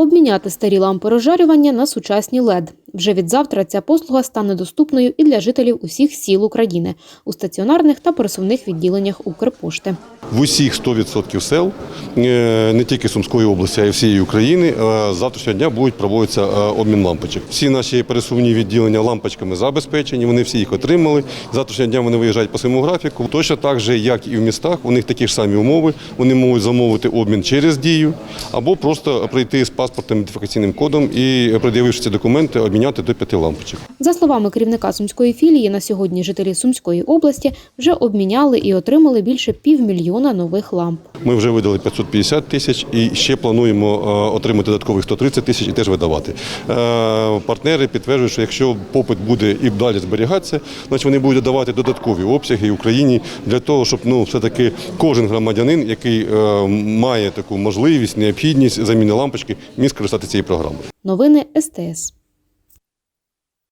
обміняти старі лампи розжарювання на сучасні LED. Вже від завтра ця послуга стане доступною і для жителів усіх сіл України у стаціонарних та пересувних відділеннях Укрпошти. В усіх 100% сел, е, не тільки Сумської області, а й всієї України, е, з завтрашнього дня будуть проводитися е, обмін лампочок. Всі наші пересувні відділення лампочками забезпечені, вони всі їх отримали. З Завтрашнього дня вони виїжджають по своєму графіку. Точно так же, як і в містах, у них такі ж самі умови. Вони можуть замовити обмін через дію або просто прийти з паспортом ідентифікаційним кодом і, пред'явивши ці документи, обміняти до п'яти лампочок. За словами керівника сумської філії, на сьогодні жителі Сумської області вже обміняли і отримали більше півмільйона нових ламп. Ми вже видали 550 тисяч і ще плануємо е, отримати додаткових 130 тисяч і теж видавати. Е, Партнери підтверджують, що якщо попит буде і далі зберігатися, значить вони будуть давати додаткові обсяги Україні для того, щоб ну все-таки кожен громадянин, який е, має таку можливість, необхідність заміни лампочки, міг скористатися цією програмою. Новини СТС.